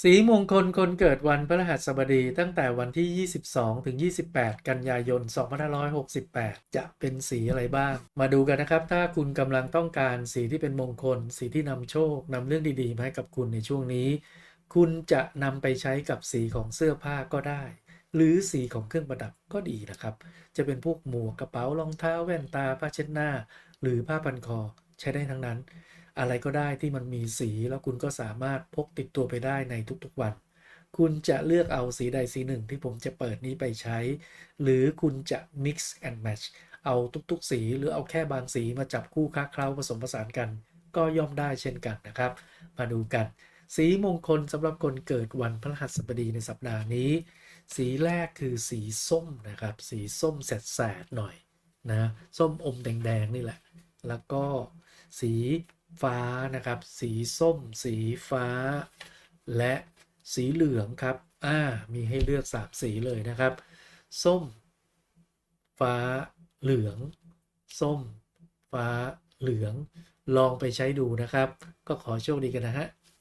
สีมงคลคนเกิดวันพฤหัสบดีตั้งแต่วันที่ 22 ถึง 28 กันยายน 2568 จะเป็นสีอะไรบ้าง มาดูกันนะครับ ถ้าคุณกำลังต้องการสีที่เป็นมงคล สีที่นำโชคนำเรื่องดีๆมาให้กับคุณในช่วงนี้ คุณจะนำไปใช้กับสีของเสื้อผ้าก็ได้ หรือสีของเครื่องประดับก็ดีนะครับ จะเป็นพวกหมวกกระเป๋ารองเท้าแว่นตาผ้าเช็ดหน้า หรือผ้าพันคอใช้ได้ทั้งนั้น อะไรก็ได้ที่มันมีสีแล้วคุณก็สามารถพกติดตัวไปได้ในทุกๆวัน คุณจะเลือกเอาสีใดสีหนึ่งที่ผมจะเปิดนี้ไปใช้ หรือคุณจะ mix and match เอาทุกๆ สีหรือเอาแค่บางสีมาจับคู่ค้าเคล้าผสมผสานกัน ก็ย่อมได้เช่นกันนะครับ มาดูกัน สีมงคลสำหรับคนเกิดวันพฤหัสบดีในสัปดาห์นี้ สีแรกคือสีส้มนะครับ สีส้มแสดๆหน่อยนะส้มอมแดงๆนี่แหละ แล้วก็สี ฟ้านะครับ สีส้ม สีฟ้า และสีเหลืองครับ อ่า มีให้เลือกสามสีเลยนะครับ ส้ม ฟ้า เหลือง ส้ม ฟ้า เหลือง ลองไปใช้ดูนะครับ ก็ขอโชคดีกันนะฮะ